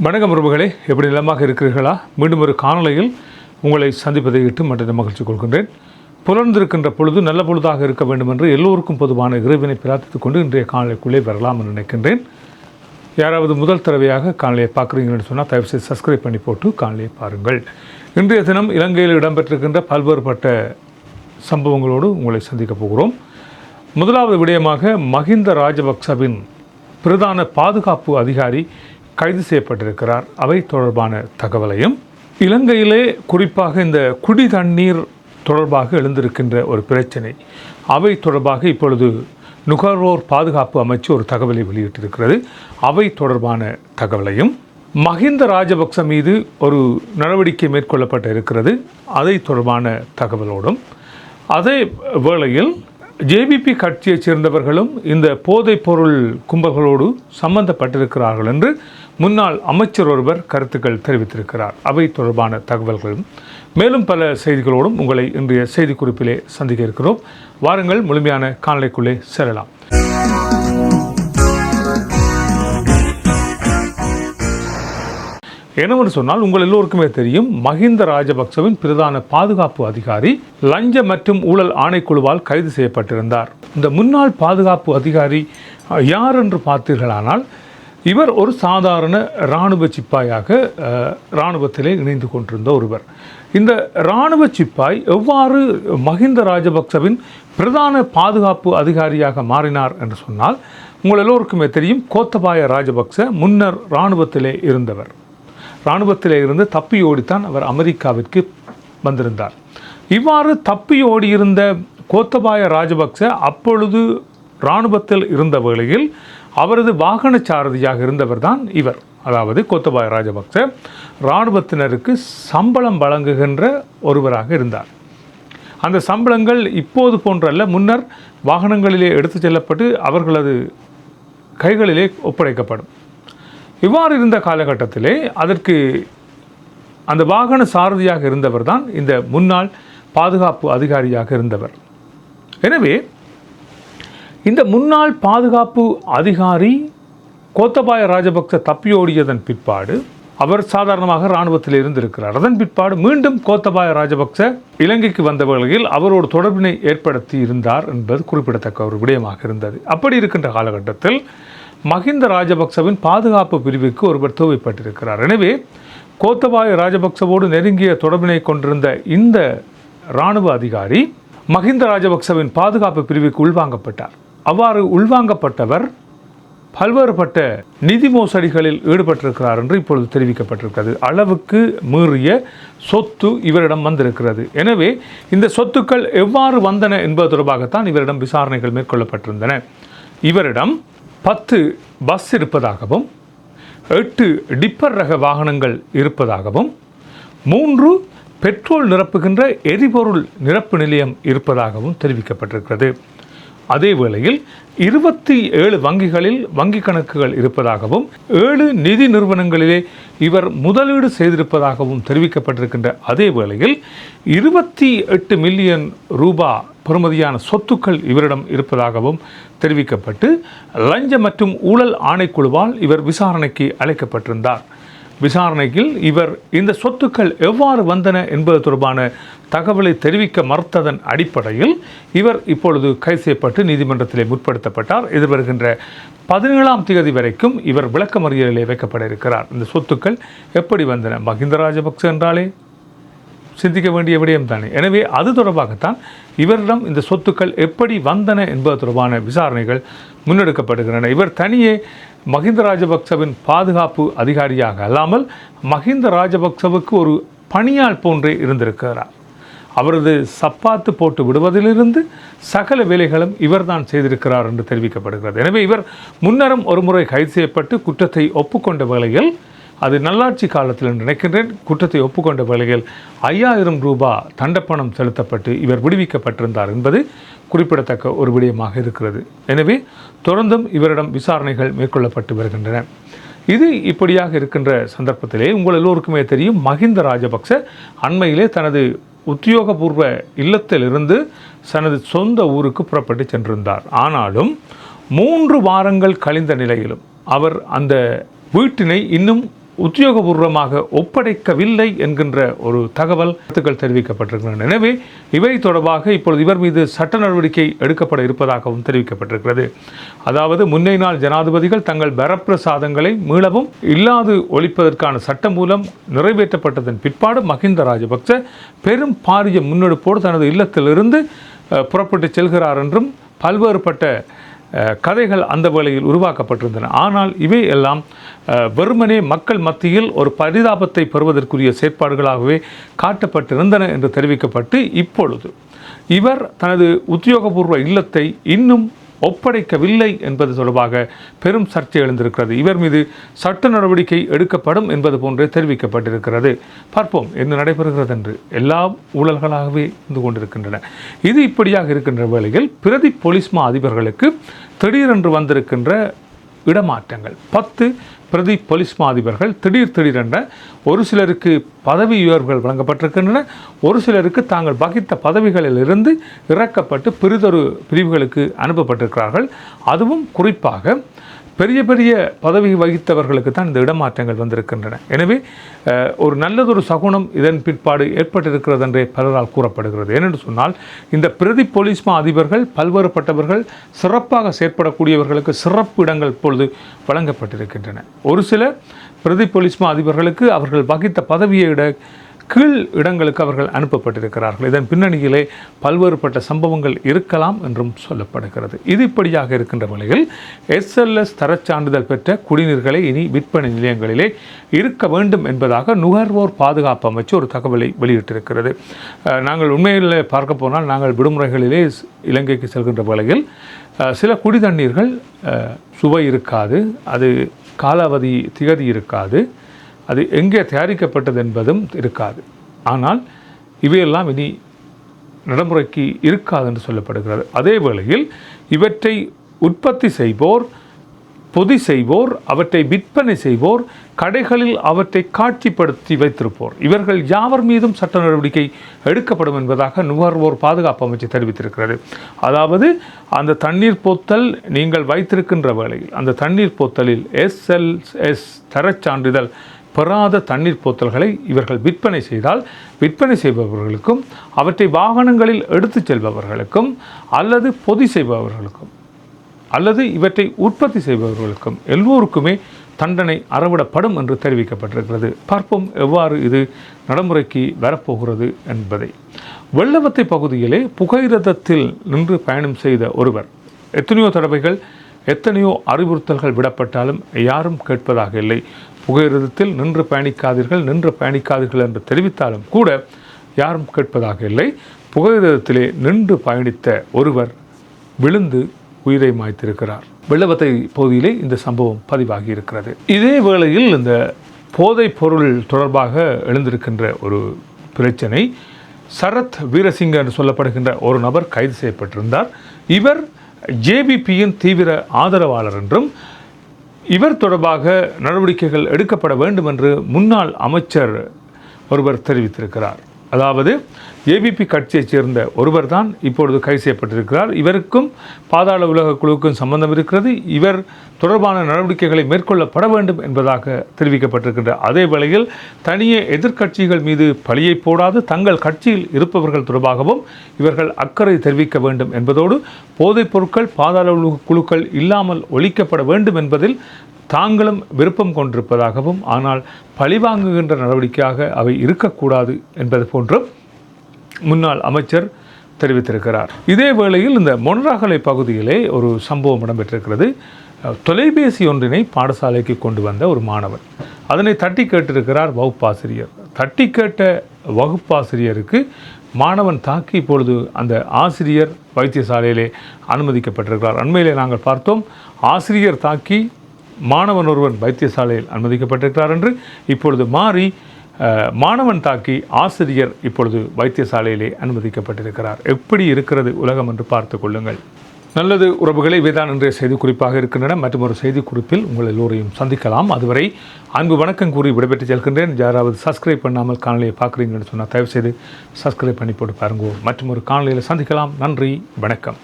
வணக்கம் உறவுகளே எப்படி நிலமாக இருக்கிறீர்களா? மீண்டும் ஒரு காணொலியில் உங்களை சந்திப்பதை இட்டு மற்ற மகிழ்ச்சி கொள்கின்றேன். புலர்ந்திருக்கின்ற பொழுது நல்ல பொழுதாக இருக்க வேண்டும் என்று எல்லோருக்கும் பொதுவான இறைவினை பிரார்த்தித்துக் கொண்டு இன்றைய காணொலிக்குள்ளே வரலாம் என்று நினைக்கின்றேன். யாராவது முதல் தடவையாக காணொலியை பார்க்குறீங்கன்னு சொன்னால் தயவுசெய்து சப்ஸ்கிரைப் பண்ணி போட்டு காணொலியை பாருங்கள். இன்றைய தினம் இலங்கையில் இடம்பெற்றிருக்கின்ற பல்வேறுபட்ட சம்பவங்களோடு உங்களை சந்திக்கப் போகிறோம். முதலாவது விடயமாக மஹிந்த ராஜபக்சவின் பிரதான பாதுகாப்பு அதிகாரி கைது செய்யப்பட்டிருக்கிறார். அவை தொடர்பான தகவலையும் இலங்கையிலே குறிப்பாக இந்த குடி தண்ணீர் தொடர்பாக எழுந்திருக்கின்ற ஒரு பிரச்சனை. அவை தொடர்பாக இப்பொழுது நுகர்வோர் பாதுகாப்பு அமைச்சு ஒரு தகவலை வெளியிட்டிருக்கிறது. அவை தொடர்பான தகவலையும் மஹிந்த ராஜபக்ச மீது ஒரு நடவடிக்கை மேற்கொள்ளப்பட்டு இருக்கிறது. அதை தொடர்பான தகவலோடும். அதே வேளையில் ஜேபிபி கட்சியைச் சேர்ந்தவர்களும் இந்த போதைப் பொருள் கும்பல்களோடு சம்பந்தப்பட்டிருக்கிறார்கள் என்று முன்னாள் அமைச்சர் ஒருவர் கருத்துக்கள் தெரிவித்திருக்கிறார். அவை தொடர்பான தகவல்களும் மேலும் பல செய்திகளோடும் உங்களை இன்றைய செய்திக்குறிப்பிலே சந்திக்க இருக்கிறோம். வாருங்கள் முழுமையான காணொலிக்குள்ளே செல்லலாம். என்னவென்று சொன்னால் உங்கள் எல்லோருக்குமே தெரியும் மஹிந்த ராஜபக்சவின் பிரதான பாதுகாப்பு அதிகாரி லஞ்ச மற்றும் ஊழல் ஆணைக்குழுவால் கைது செய்யப்பட்டிருந்தார். இந்த முன்னாள் பாதுகாப்பு அதிகாரி யார் என்று பார்த்தீர்களானால் இவர் ஒரு சாதாரண இராணுவ சிப்பாயாக இராணுவத்திலே இணைந்து கொண்டிருந்த ஒருவர். இந்த இராணுவ சிப்பாய் எவ்வாறு மஹிந்த ராஜபக்சவின் பிரதான பாதுகாப்பு அதிகாரியாக மாறினார் என்று சொன்னால் உங்கள் எல்லோருக்குமே தெரியும் கோத்தபாய ராஜபக்ச முன்னர் இராணுவத்திலே இருந்தவர். இராணுவத்திலே இருந்து தப்பி ஓடித்தான் அவர் அமெரிக்காவிற்கு வந்திருந்தார். இவ்வாறு தப்பி ஓடியிருந்த கோத்தபாய ராஜபக்ச அப்பொழுது இராணுவத்தில் இருந்த வேளையில் அவரது வாகன சாரதியாக இருந்தவர் தான் இவர். அதாவது கோத்தபாய ராஜபக்ச இராணுவத்தினருக்கு சம்பளம் வழங்குகின்ற ஒருவராக இருந்தார். அந்த சம்பளங்கள் இப்போது போன்றல்ல. முன்னர் வாகனங்களிலே எடுத்துச் செல்லப்பட்டு அவர்களது கைகளிலே ஒப்படைக்கப்படும். இவ்வாறு இருந்த காலகட்டத்திலே அதற்கு அந்த வாகன சாரதியாக இருந்தவர் தான் இந்த முன்னாள் பாதுகாப்பு அதிகாரியாக இருந்தவர். எனவே இந்த முன்னாள் பாதுகாப்பு அதிகாரி கோத்தபாய ராஜபக்ச தப்பியோடியதன் பிற்பாடு அவர் சாதாரணமாக இராணுவத்தில் இருந்திருக்கிறார். அதன் பிற்பாடு மீண்டும் கோத்தபாய ராஜபக்ச இலங்கைக்கு வந்த வேளையில் அவரோடு தொடர்பினை ஏற்படுத்தி இருந்தார் என்பது குறிப்பிடத்தக்க ஒரு விடயமாக இருந்தது. அப்படி இருக்கின்ற காலகட்டத்தில் மஹிந்த ராஜபக்சவின் பாதுகாப்பு பிரிவுக்கு ஒருவர் தேவைப்பட்டிருக்கிறார். எனவே கோத்தபாய ராஜபக்சவோடு நெருங்கிய தொடர்பினை கொண்டிருந்த இந்த இராணுவ அதிகாரி மஹிந்த ராஜபக்சவின் பாதுகாப்பு பிரிவுக்கு உள்வாங்கப்பட்டார். அவ்வாறு உள்வாங்கப்பட்டவர் பல்வேறுபட்ட நிதி மோசடிகளில் ஈடுபட்டிருக்கிறார் என்று இப்பொழுது தெரிவிக்கப்பட்டிருக்கிறது. அளவுக்கு மீறிய சொத்து இவரிடம் வந்திருக்கிறது. எனவே இந்த சொத்துக்கள் எவ்வாறு வந்தன என்பது தொடர்பாகத்தான் இவரிடம் விசாரணைகள் மேற்கொள்ளப்பட்டிருந்தன. இவரிடம் பத்து பஸ் இருப்பதாகவும் எட்டு டிப்பர் ரக வாகனங்கள் இருப்பதாகவும் மூன்று பெட்ரோல் நிரப்புகின்ற எரிபொருள் நிரப்பு நிலையம் இருப்பதாகவும் தெரிவிக்கப்பட்டிருக்கிறது. அதே வேளையில் இருபத்தி ஏழு வங்கிகளில் வங்கி கணக்குகள் இருப்பதாகவும் ஏழு நிதி நிறுவனங்களிலே இவர் முதலீடு செய்திருப்பதாகவும் தெரிவிக்கப்பட்டிருக்கின்ற அதே வேளையில் இருபத்தி எட்டு மில்லியன் ரூபா பெறுமதியான சொத்துக்கள் இவரிடம் இருப்பதாகவும் தெரிவிக்கப்பட்டு லஞ்ச மற்றும் ஊழல் ஆணைக்குழுவால் இவர் விசாரணைக்கு அழைக்கப்பட்டிருந்தார். விசாரணையில் இவர் இந்த சொத்துக்கள் எவ்வாறு வந்தன என்பது தொடர்பான தகவலை தெரிவிக்க மறுத்ததன் அடிப்படையில் இவர் இப்பொழுது கைது செய்யப்பட்டு நீதிமன்றத்திலே முற்படுத்தப்பட்டார். எதிர்வருகின்ற பதினேழாம் தேதி வரைக்கும் இவர் விளக்கமறியலிலே வைக்கப்பட இருக்கிறார். இந்த சொத்துக்கள் எப்படி வந்தன? மஹிந்த ராஜபக்ச என்றாலே சிந்திக்க வேண்டிய விடயம் தானே எனவே அது தொடர்பாகத்தான் இவரிடம் இந்த சொத்துக்கள் எப்படி வந்தன என்பது தொடர்பான விசாரணைகள் முன்னெடுக்கப்படுகின்றன. இவர் தனியே மஹிந்த ராஜபக்சவின் பாதுகாப்பு அதிகாரியாக அல்லாமல் மஹிந்த ராஜபக்சவுக்கு ஒரு பணியாள் போன்றே இருந்திருக்கிறார். அவரது சப்பாத்து போட்டு விடுவதிலிருந்து சகல வேலைகளும் இவர்தான் செய்திருக்கிறார் என்று தெரிவிக்கப்படுகிறது. எனவே இவர் முன்னரும் ஒரு முறை கைது செய்யப்பட்டு குற்றத்தை ஒப்புக்கொண்ட வேளையில் அது நல்லாட்சி காலத்தில் என்று நினைக்கின்றேன் குற்றத்தை ஒப்புக்கொண்ட வேளையில் ஐயாயிரம் ரூபாய் தண்டப்பணம் செலுத்தப்பட்டு இவர் விடுவிக்கப்பட்டிருந்தார் என்பது குறிப்பிடத்தக்க ஒரு விடயமாக இருக்கிறது. எனவே தொடர்ந்தும் இவரிடம் விசாரணைகள் மேற்கொள்ளப்பட்டு வருகின்றன. இது இப்படியாக இருக்கின்ற சந்தர்ப்பத்திலே உங்கள் எல்லோருக்குமே தெரியும் மஹிந்த ராஜபக்ச அண்மையிலே தனது உத்தியோகபூர்வ இல்லத்திலிருந்து தனது சொந்த ஊருக்கு புறப்பட்டு சென்றிருந்தார். ஆனாலும் மூன்று வாரங்கள் கழிந்த நிலையிலும் அவர் அந்த வீட்டினை இன்னும் உத்தியோகபூர்வமாக ஒப்படைக்கவில்லை என்கின்ற ஒரு தகவல் கருத்துக்கள் தெரிவிக்கப்பட்டிருக்கின்றன. எனவே இவை தொடர்பாக இப்பொழுது இவர் மீது சட்ட நடவடிக்கை எடுக்கப்பட இருப்பதாகவும் தெரிவிக்கப்பட்டிருக்கிறது. அதாவது முன்னை நாள் ஜனாதிபதிகள் தங்கள் வரப்பிரசாதங்களை மீளவும் இல்லாது ஒழிப்பதற்கான சட்டம் மூலம் நிறைவேற்றப்பட்டதன் பிற்பாடு மஹிந்த ராஜபக்ச பெரும் பாரிய முன்னெடுப்போடு தனது இல்லத்திலிருந்து புறப்பட்டு செல்கிறார் என்றும் பல்வேறுபட்ட கதைகள் அந்த வேளையில் உருவாக்கப்பட்டிருந்தன. ஆனால் இவை எல்லாம் வெறுமனே மக்கள் மத்தியில் ஒரு பரிதாபத்தை பெறுவதற்குரிய செயற்பாடுகளாகவே காட்டப்பட்டிருந்தன என்று தெரிவிக்கப்பட்டு இப்பொழுது இவர் தனது உத்தியோகபூர்வ இல்லத்தை இன்னும் ஒப்படைக்கவில்லை என்பது தொடர்பாக பெரும் சர்ச்சை எழுந்திருக்கிறது. இவர் மீது சட்ட நடவடிக்கை எடுக்கப்படும் என்பது போன்றே தெரிவிக்கப்பட்டிருக்கிறது. பார்ப்போம் என்ன நடைபெறுகிறது என்று எல்லா ஊழல்களாகவே இருந்து கொண்டிருக்கின்றன. இது இப்படியாக இருக்கின்ற வேளையில் பிரதி போலீஸ் மா அதிபர்களுக்கு திடீரென்று வந்திருக்கின்ற இடமாற்றங்கள். பத்து பிரதி போலீஸ் மாதிபர்கள் திடீர் திடீரென்ற ஒரு சிலருக்கு பதவி உயர்வுகள் வழங்கப்பட்டிருக்கின்றன. ஒரு சிலருக்கு தாங்கள் வகித்த பதவிகளில் இருந்து இறக்கப்பட்டு பிறிதொரு பிரிவுகளுக்கு அனுப்பப்பட்டிருக்கிறார்கள். அதுவும் குறிப்பாக பெரிய பெரிய பதவி வகித்தவர்களுக்கு தான் இந்த இடமாற்றங்கள் வந்திருக்கின்றன. எனவே ஒரு நல்லதொரு சகுனம் இதன் பிற்பாடு ஏற்பட்டிருக்கிறது என்றே பலரால் கூறப்படுகிறது. ஏனென்று சொன்னால் இந்த பிரதி போலீஸ்மா அதிபர்கள் பல்வேறுபட்டவர்கள் சிறப்பாக செயற்படக்கூடியவர்களுக்கு சிறப்பு இடங்கள் இப்பொழுது வழங்கப்பட்டிருக்கின்றன. ஒரு சில பிரதி போலீஸ்மா அதிபர்களுக்கு அவர்கள் வகித்த பதவியை விட கீழ் இடங்களுக்கு அவர்கள் அனுப்பப்பட்டிருக்கிறார்கள். இதன் பின்னணியிலே பல்வேறுபட்ட சம்பவங்கள் இருக்கலாம் என்றும் சொல்லப்படுகிறது. இது இப்படியாக இருக்கின்ற வகையில் எஸ்எல்எஸ் தரச் சான்றிதழ் பெற்ற குடிநீர்களை இனி விற்பனை நிலையங்களிலே இருக்க வேண்டும் என்பதாக நுகர்வோர் பாதுகாப்பு அமைச்சு ஒரு தகவலை வெளியிட்டிருக்கிறது. நாங்கள் உண்மையில் பார்க்க போனால் நாங்கள் விடுமுறைகளிலே இலங்கைக்கு செல்கின்ற வேளையில் சில குடி தண்ணீர்கள் சுவை இருக்காது அது காலாவதி திகதி இருக்காது அது எங்கே தயாரிக்கப்பட்டது என்பதும் இருக்காது. ஆனால் இவையெல்லாம் இனி நடைமுறைக்கு இருக்காது என்று சொல்லப்படுகிறது. அதே வேளையில் இவற்றை உற்பத்தி செய்வோர் பொதி செய்வோர் அவற்றை விற்பனை செய்வோர் கடைகளில் அவற்றை காட்சிப்படுத்தி வைத்திருப்போர். இவர்கள் யாவர் மீதும் சட்ட நடவடிக்கை எடுக்கப்படும் என்பதாக நுகர்வோர் பாதுகாப்பு அமைச்சு தெரிவித்திருக்கிறது. அதாவது அந்த தண்ணீர் போத்தல் நீங்கள் வைத்திருக்கின்ற வேளையில் அந்த தண்ணீர் போத்தலில் எஸ்எல்எஸ் தரச் சான்றிதழ் பெறாத தண்ணீர் போத்தல்களை இவர்கள் விற்பனை செய்தால் விற்பனை செய்பவர்களுக்கும் அவற்றை வாகனங்களில் எடுத்துச் செல்பவர்களுக்கும் அல்லது பொதி செய்பவர்களுக்கும் அல்லது இவற்றை உற்பத்தி செய்பவர்களுக்கும் எல்லோருக்குமே தண்டனை அறவிடப்படும் என்று தெரிவிக்கப்பட்டிருக்கிறது. பார்ப்போம் எவ்வாறு இது நடைமுறைக்கு வரப்போகிறது என்பதை. வெள்ளவத்தை பகுதியிலே புகையிரதத்தில் நின்று பயணம் செய்த ஒருவர் எத்தனையோ தடவைகள் எத்தனையோ அறிவுறுத்தல்கள் விடப்பட்டாலும் யாரும் கேட்பதாக இல்லை. புகையிரதத்தில் நின்று பயணிக்காதீர்கள் நின்று பயணிக்காதீர்கள் என்று தெரிவித்தாலும் கூட யாரும் கேட்பதாக இல்லை. புகையிரதத்திலே நின்று பயணித்த ஒருவர் விழுந்து உயிரை மாய்த்திருக்கிறார். வெள்ளவத்தை பகுதியிலே இந்த சம்பவம் பதிவாகி இருக்கிறது. இதே வேளையில் இந்த போதைப் பொருள் தொடர்பாக எழுந்திருக்கின்ற ஒரு பிரச்சனை சரத் வீரசிங்க என்று சொல்லப்படுகின்ற ஒரு நபர் கைது செய்யப்பட்டிருந்தார். இவர் ஜேபிபியின் தீவிர ஆதரவாளர் என்றும் இவர் தொடர்பாக நடவடிக்கைகள் எடுக்கப்பட வேண்டும் என்று முன்னாள் அமைச்சர் ஒருவர் தெரிவித்திருக்கிறார். அதாவது ஏபிபி கட்சியைச் சேர்ந்த ஒருவர் தான் இப்பொழுது கைது செய்யப்பட்டிருக்கிறார். இவருக்கும் பாதாள உலக குழுவுக்கும் சம்பந்தம் இருக்கிறது. இவர் தொடர்பான நடவடிக்கைகளை மேற்கொள்ளப்பட வேண்டும் என்பதாக தெரிவிக்கப்பட்டிருக்கின்ற அதே வேளையில் தனியே எதிர்க்கட்சிகள் மீது பழியை போடாது தங்கள் கட்சியில் இருப்பவர்கள் தொடர்பாகவும் இவர்கள் அக்கறை தெரிவிக்க வேண்டும் என்பதோடு போதைப் பொருட்கள் பாதாள உலக குழுக்கள் இல்லாமல் ஒழிக்கப்பட வேண்டும் என்பதில் தாங்களும் விருப்பம் கொண்டிருப்பதாகவும் ஆனால் பழிவாங்குகின்ற நடவடிக்கையாக அவை இருக்கக்கூடாது என்பது போன்றும் முன்னாள் அமைச்சர் தெரிவித்திருக்கிறார். இதே வேளையில் இந்த மொன்றாகலை பகுதியிலே ஒரு சம்பவம் இடம்பெற்றிருக்கிறது. தொலைபேசி ஒன்றினை பாடசாலைக்கு கொண்டு வந்த ஒரு மாணவன். அதனை தட்டி கேட்டிருக்கிறார் வகுப்பாசிரியர். தட்டி கேட்ட வகுப்பாசிரியருக்கு மாணவன் தாக்கி இப்பொழுது அந்த ஆசிரியர் வைத்தியசாலையிலே அனுமதிக்கப்பட்டிருக்கிறார். அண்மையிலே நாங்கள் பார்த்தோம் ஆசிரியர் தாக்கி மாணவன் ஒருவன் வைத்தியசாலையில் அனுமதிக்கப்பட்டிருக்கிறார் என்று இப்பொழுது மாறி மாணவன் தாக்கி ஆசிரியர் இப்பொழுது வைத்தியசாலையிலே அனுமதிக்கப்பட்டிருக்கிறார். எப்படி இருக்கிறது உலகம் என்று பார்த்து கொள்ளுங்கள். நல்லது உறவுகளை வேதான் இன்றைய செய்தி குறிப்பாக இருக்கின்றன. மற்றும் ஒரு செய்தி குறிப்பில் உங்கள் எல்லோரையும் சந்திக்கலாம். அதுவரை அன்பு வணக்கம் கூறி விடைபெற்று செல்கின்றேன். யாராவது சப்ஸ்கிரைப் பண்ணாமல் காணொலியை பார்க்குறீங்கன்னு சொன்னால் தயவு செய்து சப்ஸ்கிரைப் பண்ணி போட்டு பாருங்க. மற்றும் ஒரு காணொலியில் சந்திக்கலாம். நன்றி வணக்கம்.